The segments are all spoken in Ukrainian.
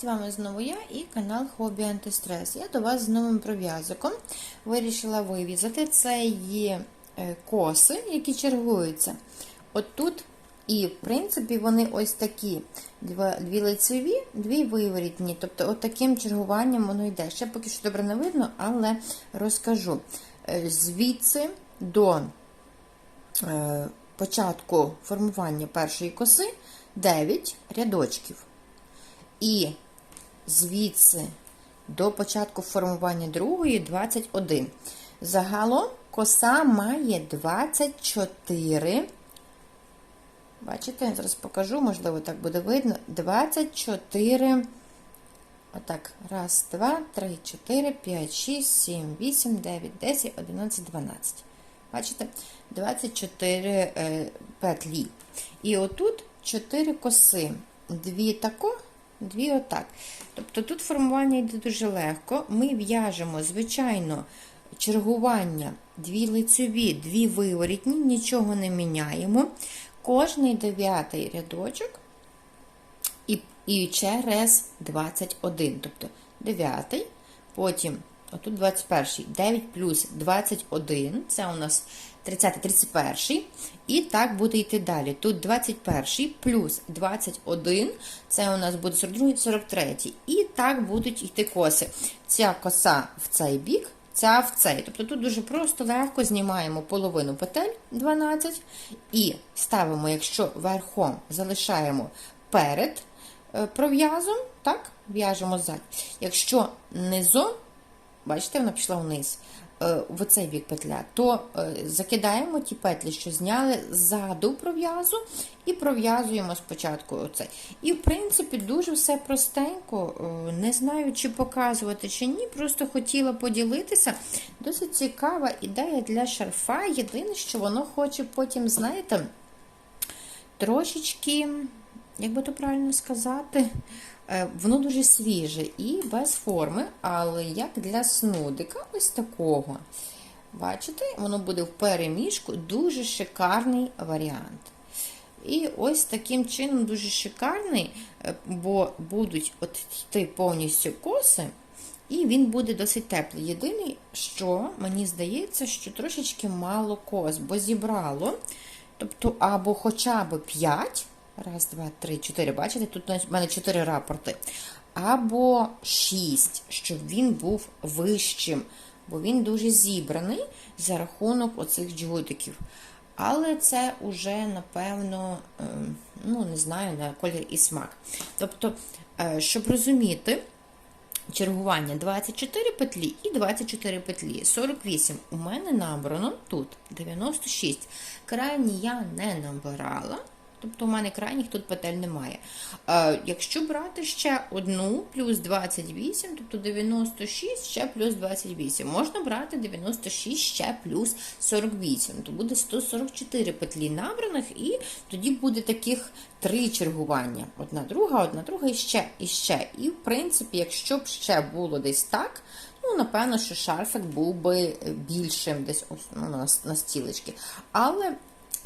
З вами знову я і канал Хобі Антистрес. Я до вас з новим пров'язоком вирішила вивізати. Це є е, коси, які чергуються. От тут, і, в принципі, вони ось такі: дві лицеві, дві виворітні. Тобто, от таким чергуванням воно йде. Ще поки що добре не видно, але розкажу. Е, Звідси до е, початку формування першої коси 9 рядочків. І звідси до початку формування другої 21. Загалом коса має 24. Бачите, я зараз покажу, можливо, так буде видно. 24. Отак. Раз, два, три, чотири, п'ять, шість, сім, вісім, дев'ять, десять, одинадцять, дванадцять. Бачите? 24 е, петлі. І отут 4 коси. Дві тако, дві отак. Тобто тут формування йде дуже легко. Ми в'яжемо, звичайно, чергування дві лицеві, дві виворітні, нічого не міняємо. Кожний дев'ятий рядочок і, і через 21. Тобто дев'ятий, потім отут 21, 9 плюс 21, це у нас 30, 31, і так буде йти далі. Тут 21 плюс 21, це у нас буде 42, 43. І так будуть йти коси. Ця коса в цей бік, ця в цей. Тобто тут дуже просто легко знімаємо половину петель 12 і ставимо, якщо верхом залишаємо перед е, пров'язом, так, в'яжемо ззаді. Якщо низом, бачите, вона пішла вниз, е, в оцей бік петля, то е, закидаємо ті петлі, що зняли ззаду пров'язу, і пров'язуємо спочатку оцей. І, в принципі, дуже все простенько. Е, Не знаю, чи показувати, чи ні. Просто хотіла поділитися. Досить цікава ідея для шарфа. Єдине, що воно хоче потім, знаєте, трошечки, як би то правильно сказати, е, воно дуже свіже і без форми, але як для снудика, ось такого. Бачите, воно буде в переміжку, дуже шикарний варіант. І ось таким чином дуже шикарний, е, бо будуть от йти повністю коси, і він буде досить теплий. Єдине, що мені здається, що трошечки мало кос, бо зібрало. Тобто, або хоча б 5, раз, два, три, чотири, бачите, тут в мене 4 рапорти, або 6, щоб він був вищим, бо він дуже зібраний за рахунок оцих джгутиків. Але це вже, напевно, ем, ну, не знаю, на колір і смак. Тобто, е, щоб розуміти, чергування 24 петлі і 24 петлі. 48 у мене набрано тут 96. Крайні я не набирала. Тобто у мене крайніх тут петель немає. Е, якщо брати ще одну плюс 28, тобто 96 ще плюс 28. Можна брати 96 ще плюс 48. То буде 144 петлі набраних, і тоді буде таких три чергування. Одна друга, одна друга і ще, і ще. І, в принципі, якщо б ще було десь так, ну, напевно, що шарфик був би більшим десь ось ну, на, на стілечки. Але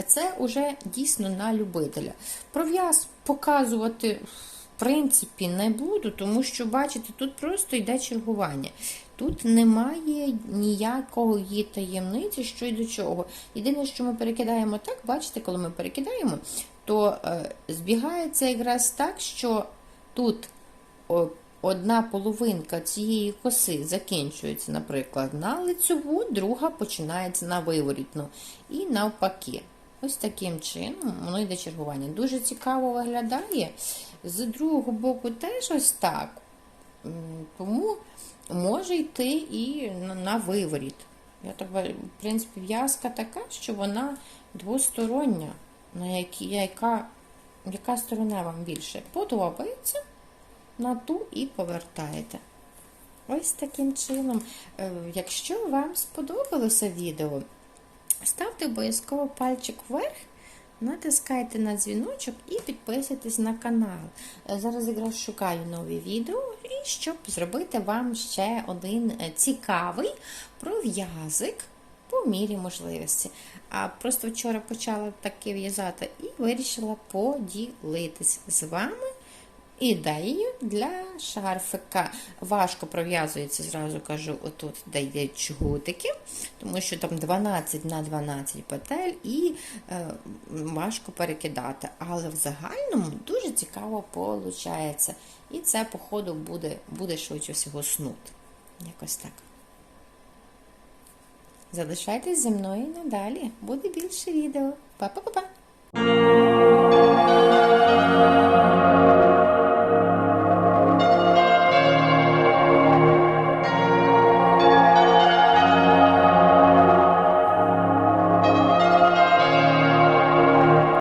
це вже дійсно на любителя. Пров'яз показувати, в принципі, не буду, тому що, бачите, тут просто йде чергування. Тут немає ніякого її таємниці, що й до чого. Єдине, що ми перекидаємо так, бачите, коли ми перекидаємо, то е, збігається якраз так, що тут одна половинка цієї коси закінчується, наприклад, на лицьову, друга починається на виворітну. І навпаки. Ось таким чином воно йде чергування. Дуже цікаво виглядає. З другого боку теж ось так. Тому може йти і на- виворіт. Я так, в принципі, в'язка така, що вона двостороння, на які, яка, яка сторона вам більше подобається, на ту і повертаєте. Ось таким чином. Е, Якщо вам сподобалося відео, ставте обов'язково пальчик вверх, натискайте на дзвіночок і підписуйтесь на канал. Е, Зараз якраз шукаю нові відео, і щоб зробити вам ще один е, цікавий пров'язик по мірі можливості. А просто вчора почала таке в'язати і вирішила поділитись з вами ідеєю для шарфика. Важко пров'язується, зразу кажу, отут де йде чгутики, тому що там 12 на 12 петель і е, важко перекидати. Але в загальному дуже цікаво виходить. І це, по ходу, буде, буде швидше всього снуд. Якось так. Залишайтесь зі мною надалі. Буде більше відео. Па-па-па-па!